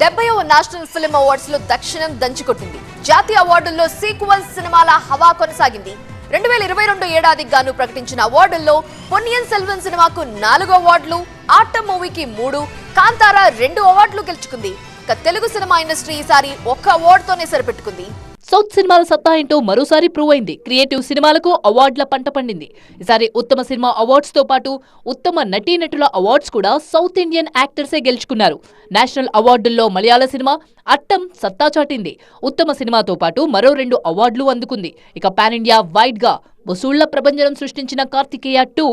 డెబ్బైవ national film అవార్డ్స్లో దక్షిణం దంచికొట్టింది. జాతీయ అవార్డుల్లో sequence సినిమాల హవా కొనసాగింది. రెండు వేల ఇరవై రెండు ఏడాదికి గాను ప్రకటించిన అవార్డుల్లో పొన్నియన్ సెల్వన్ సినిమాకు నాలుగు అవార్డులు ఆటం మూవీకి మూడు కాంతారా రెండు అవార్డులు గెలుచుకుంది. ఇక తెలుగు సినిమా ఇండస్ట్రీ ఈసారి ఒక్క అవార్డుతోనే సరిపెట్టుకుంది. సౌత్ సినిమాల సత్తా ఏంటో మరోసారి ప్రూవ్ అయింది. క్రియేటివ్ సినిమాలకు అవార్డుల పంట పండింది. ఈసారి ఉత్తమ సినిమా అవార్డ్స్తో పాటు ఉత్తమ నటీనటుల అవార్డ్స్ కూడా సౌత్ ఇండియన్ యాక్టర్సే గెలుచుకున్నారు. నేషనల్ అవార్డుల్లో మలయాళ సినిమా అట్టం సత్తా చాటింది. ఉత్తమ సినిమాతో పాటు మరో రెండు అవార్డులు అందుకుంది. ఇక పాన్ ఇండియా వైడ్గా వసూళ్ళ ప్రభంజనం సృష్టించిన కార్తికేయ టూ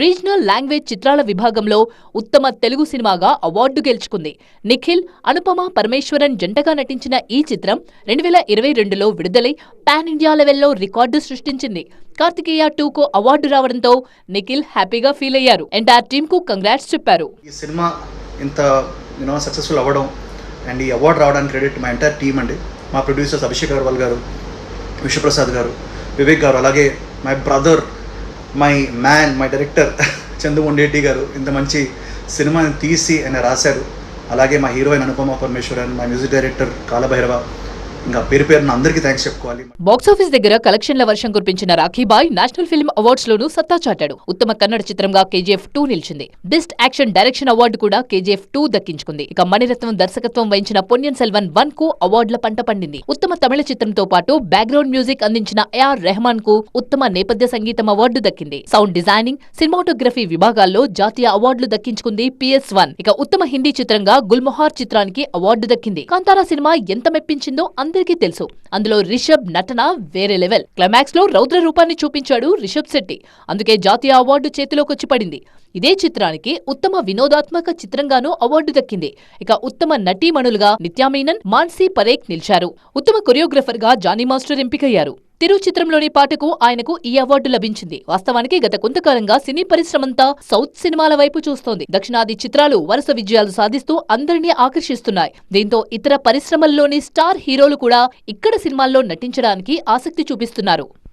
రీజనల్ లాంగ్వేజ్ చిత్రాల విభాగంలో ఉత్తమ తెలుగు సినిమాగా అవార్డు గెలుచుకుంది. నిఖిల్ అనుపమ పరమేశ్వరన్ జంటగా నటించిన ఈ చిత్రం రెండు వేల ఇరవై రెండులో విడుదలై పాన్ ఇండియా లెవెల్లో రికార్డు సృష్టించింది. కార్తికేయ టూకు అవార్డు రావడంతో నిఖిల్ హ్యాపీగా ఫీల్ అయ్యారు. ఎంటైర్ టీమ్కు కంగ్రాట్స్ చెప్పారు. ఈ సినిమా ఇంత యూనో సక్సెస్ఫుల్ అవ్వడం అండ్ ఈ అవార్డు రావడానికి క్రెడిట్ మా ఎంటైర్ టీం అండి. మా ప్రొడ్యూసర్స్ అభిషేక్ అగర్వాల్ గారు విశ్వప్రసాద్ గారు వివేక్ గారు అలాగే my brother my man my director Chandu Mondeti garu ఇంత మంచి సినిమాని తీసి ఆయన రాశారు. అలాగే మా హీరోయిన్ అనుపమ పరమేశ్వరన్ మా మ్యూజిక్ డైరెక్టర్ కాలభైరవ ఇంకా పేరు పేరున అందరికీ థ్యాంక్స్ చెప్పుకోవాలి. బాక్సాఫీస్ దగ్గర కలెక్షన్ల వర్షం కురిపించిన రాఖీబాయ్ నేషనల్ ఫిల్మ్ అవార్డ్స్ లోనూ సత్తా చాటాడు. ఉత్తమ కన్నడ చిత్రంగా కేజీఎఫ్ టూ నిలిచింది. బెస్ట్ యాక్షన్ డైరెక్షన్ అవార్డు కూడా కేజీఎఫ్ టూ దక్కించుకుంది. ఇక మణిరత్నం దర్శకత్వం వహించిన పొన్యన్ సెల్వన్ వన్కు అవార్డుల పంట పండింది. ఉత్తమ తమిళ చిత్రంతో పాటు బ్యాక్గ్రౌండ్ మ్యూజిక్ అందించిన ఏఆర్ రెహమాన్కు ఉత్తమ నేపథ్య సంగీతం అవార్డు దక్కింది. సౌండ్ డిజైనింగ్ సినిమాటోగ్రఫీ విభాగాల్లో జాతీయ అవార్డులు దక్కించుకుంది పిఎస్ వన్ ఇక ఉత్తమ హిందీ చిత్రంగా గుల్మొహార్ చిత్రానికి అవార్డు దక్కింది. కాంతారా సినిమా ఎంత మెప్పించిందో అందరికీ తెలుసు. అందులో రిషబ్ నటన వేరే లెవెల్. క్లైమాక్స్లో రౌద్ర రూపాన్ని చూపించాడు రిషబ్ శెట్టి. అందుకే జాతీయ అవార్డు చేతిలోకొచ్చి పడింది. ఇదే చిత్రానికి ఉత్తమ వినోదాత్మక చిత్రంగానూ అవార్డు దక్కింది. ఇక ఉత్తమ నటీమణులుగా నిత్యామీనన్ మాన్సీ పరేక్ నిలిచారు. ఉత్తమ కొరియోగ్రఫర్గా జానీ మాస్టర్ ఎంపికయ్యారు. తిరు చిత్రంలోని పాటకు ఆయనకు ఈ అవార్డు లభించింది. వాస్తవానికి గత కొంతకాలంగా సినీ పరిశ్రమంతా సౌత్ సినిమాల వైపు చూస్తోంది. దక్షిణాది చిత్రాలు వరుస విజయాలు సాధిస్తూ అందరినీ ఆకర్షిస్తున్నాయి. దీంతో ఇతర పరిశ్రమల్లోని స్టార్ హీరోలు కూడా ఇక్కడ సినిమాల్లో నటించడానికి ఆసక్తి చూపిస్తున్నారు.